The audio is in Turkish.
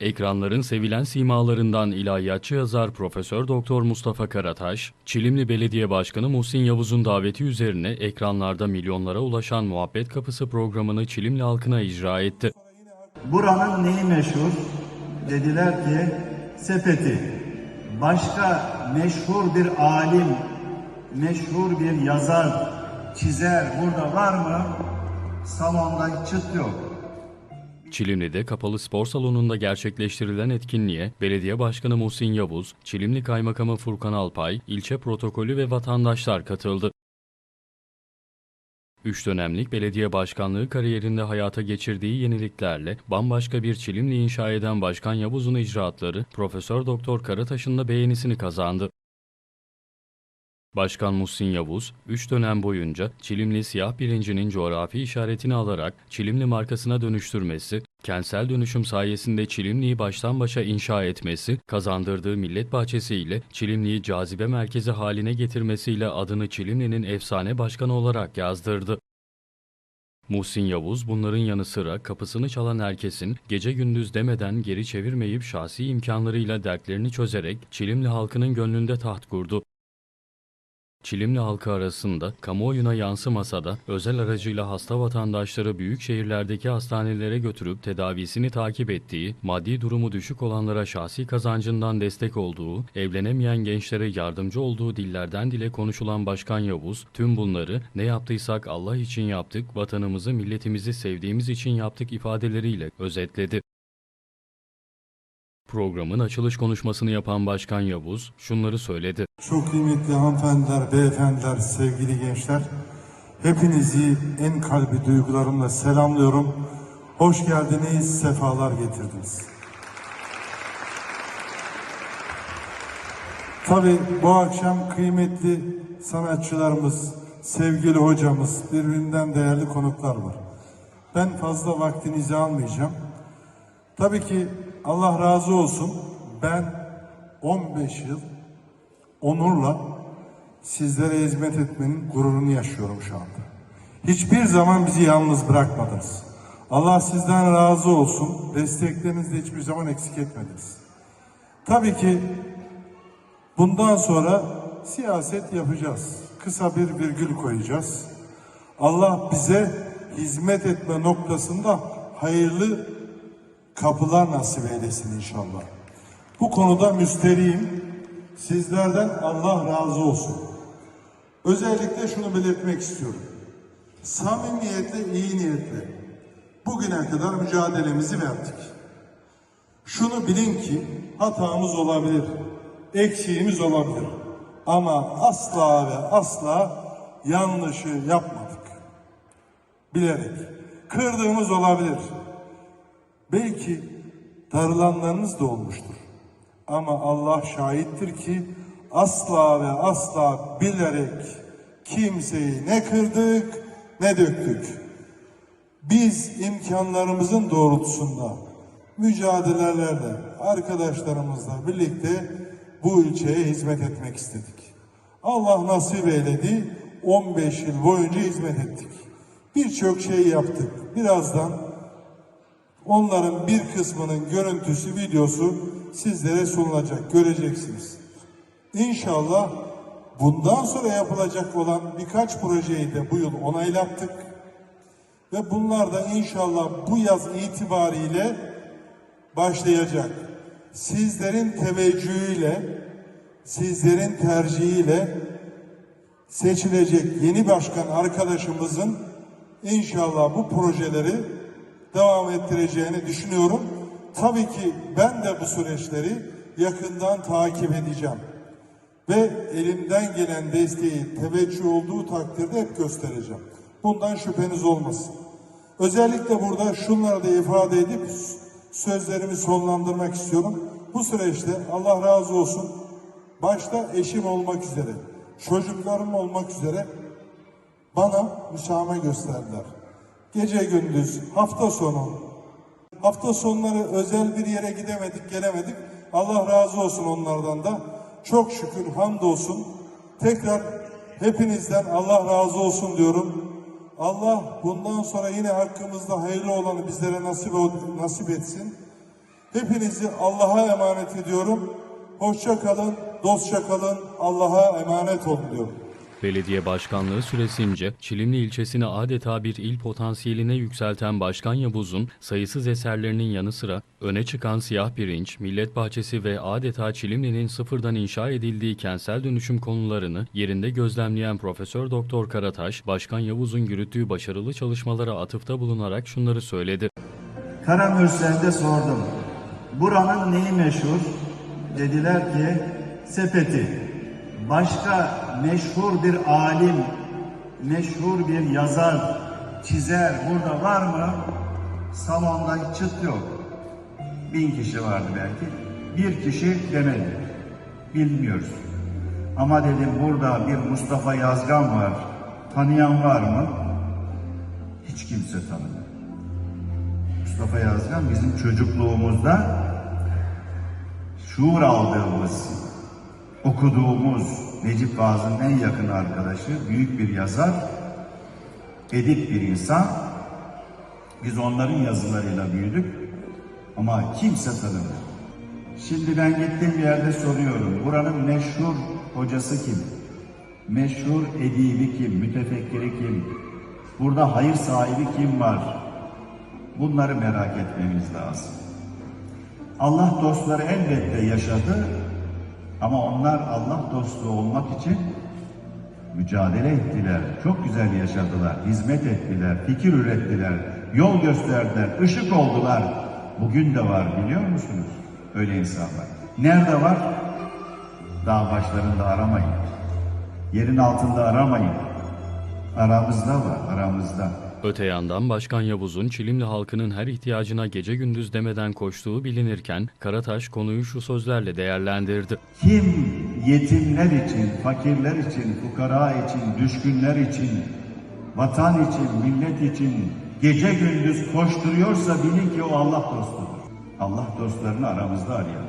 Ekranların sevilen simalarından ilahiyatçı yazar Profesör Doktor Mustafa Karataş, Çilimli Belediye Başkanı Muhsin Yavuz'un daveti üzerine ekranlarda milyonlara ulaşan Muhabbet Kapısı programını Çilimli halkına icra etti. Buranın neyi meşhur? Dediler ki sepeti. Başka meşhur bir alim, meşhur bir yazar, çizer burada var mı? Salonda çıt yok. Çilimli'de kapalı spor salonunda gerçekleştirilen etkinliğe Belediye Başkanı Muhsin Yavuz, Çilimli Kaymakamı Furkan Alpay, ilçe protokolü ve vatandaşlar katıldı. Üç dönemlik belediye başkanlığı kariyerinde hayata geçirdiği yeniliklerle bambaşka bir Çilimli inşa eden Başkan Yavuz'un icraatları Profesör Doktor Karataş'ın da beğenisini kazandı. Başkan Muhsin Yavuz, 3 dönem boyunca Çilimli siyah bilincinin coğrafi işaretini alarak Çilimli markasına dönüştürmesi, kentsel dönüşüm sayesinde Çilimli'yi baştan başa inşa etmesi, kazandırdığı millet bahçesi ile Çilimli'yi cazibe merkezi haline getirmesiyle adını Çilimli'nin efsane başkanı olarak yazdırdı. Muhsin Yavuz bunların yanı sıra kapısını çalan herkesin gece gündüz demeden geri çevirmeyip şahsi imkanlarıyla dertlerini çözerek Çilimli halkının gönlünde taht kurdu. Çilimli halkı arasında kamuoyuna yansımasa da özel aracıyla hasta vatandaşları büyük şehirlerdeki hastanelere götürüp tedavisini takip ettiği, maddi durumu düşük olanlara şahsi kazancından destek olduğu, evlenemeyen gençlere yardımcı olduğu dillerden dile konuşulan Başkan Yavuz, tüm bunları ne yaptıysak Allah için yaptık, vatanımızı, milletimizi sevdiğimiz için yaptık ifadeleriyle özetledi. Programın açılış konuşmasını yapan Başkan Yavuz şunları söyledi. Çok kıymetli hanımefendiler, beyefendiler, sevgili gençler. Hepinizi en kalbi duygularımla selamlıyorum. Hoş geldiniz, sefalar getirdiniz. Tabii bu akşam kıymetli sanatçılarımız, sevgili hocamız, birbirinden değerli konuklar var. Ben fazla vaktinizi almayacağım. Tabii ki Allah razı olsun. Ben 15 yıl onurla sizlere hizmet etmenin gururunu yaşıyorum şu anda. Hiçbir zaman bizi yalnız bırakmadınız. Allah sizden razı olsun. Desteklerinizi de hiçbir zaman eksik etmediniz. Tabii ki bundan sonra siyaset yapacağız. Kısa bir virgül koyacağız. Allah bize hizmet etme noktasında hayırlı kapılar nasip eylesin inşallah. Bu konuda müsterihim. Sizlerden Allah razı olsun. Özellikle şunu belirtmek istiyorum. Samimiyetle, iyi niyetle bugüne kadar mücadelemizi verdik. Şunu bilin ki hatamız olabilir, eksiğimiz olabilir. Ama asla ve asla yanlışı yapmadık. Bilerek. Kırdığımız olabilir. Belki darılanlarınız da olmuştur. Ama Allah şahittir ki asla ve asla bilerek kimseyi ne kırdık ne döktük. Biz imkanlarımızın doğrultusunda mücadelelerle arkadaşlarımızla birlikte bu ülkeye hizmet etmek istedik. Allah nasip eyledi. 15 yıl boyunca hizmet ettik. Birçok şey yaptık. Birazdan Onların bir kısmının görüntüsü, videosu sizlere sunulacak, göreceksiniz. İnşallah bundan sonra yapılacak olan birkaç projeyi de bu yıl onaylattık. Ve bunlar da inşallah bu yaz itibariyle başlayacak. Sizlerin teveccühüyle, sizlerin tercihiyle seçilecek yeni başkan arkadaşımızın inşallah bu projeleri devam ettireceğini düşünüyorum. Tabii ki ben de bu süreçleri yakından takip edeceğim. Ve elimden gelen desteği teveccüh olduğu takdirde hep göstereceğim. Bundan şüpheniz olmasın. Özellikle burada şunları da ifade edip sözlerimi sonlandırmak istiyorum. Bu süreçte Allah razı olsun başta eşim olmak üzere, çocuklarım olmak üzere bana müsamaha gösterdiler. Gece gündüz, hafta sonu, hafta sonları özel bir yere gidemedik, gelemedik. Allah razı olsun onlardan da. Çok şükür, hamdolsun. Tekrar hepinizden Allah razı olsun diyorum. Allah bundan sonra yine hakkımızda hayırlı olanı bizlere nasip, nasip etsin. Hepinizi Allah'a emanet ediyorum. Hoşça kalın, dostça kalın, Allah'a emanet olun diyorum. Belediye başkanlığı süresince Çilimli ilçesini adeta bir il potansiyeline yükselten Başkan Yavuz'un sayısız eserlerinin yanı sıra öne çıkan siyah pirinç, millet bahçesi ve adeta Çilimli'nin sıfırdan inşa edildiği kentsel dönüşüm konularını yerinde gözlemleyen Profesör Doktor Karataş, Başkan Yavuz'un yürüttüğü başarılı çalışmalara atıfta bulunarak şunları söyledi. Karamürsel'de sordum. Buranın neyi meşhur? Dediler ki sepeti. Başka meşhur bir alim, meşhur bir yazar, çizer burada var mı? Salonda çıt yok. Bin kişi vardı belki. Bir kişi demedi. Bilmiyoruz. Ama dedim burada bir Mustafa Yazgan var. Tanıyan var mı? Hiç kimse tanımıyor. Mustafa Yazgan bizim çocukluğumuzda şuur aldığımız, okuduğumuz Necip Fazıl'ın en yakın arkadaşı, büyük bir yazar, edip bir insan. Biz onların yazılarıyla büyüdük ama kimse tanımıyor. Şimdi ben gittiğim yerde soruyorum, buranın meşhur hocası kim? Meşhur edibi kim? Mütefekkiri kim? Burada hayır sahibi kim var? Bunları merak etmemiz lazım. Allah dostları elbette yaşadı ama onlar Allah dostu olmak için mücadele ettiler. Çok güzel yaşadılar, hizmet ettiler, fikir ürettiler, yol gösterdiler, ışık oldular. Bugün de var biliyor musunuz? Öyle insanlar. Nerede var? Dağ başlarında aramayın. Yerin altında aramayın. Aramızda var, aramızda. Öte yandan Başkan Yavuz'un Çilimli halkının her ihtiyacına gece gündüz demeden koştuğu bilinirken Karataş konuyu şu sözlerle değerlendirdi. Kim yetimler için, fakirler için, fukara için, düşkünler için, vatan için, millet için gece gündüz koşturuyorsa bilin ki o Allah dostudur. Allah dostlarını aramızda arayalım.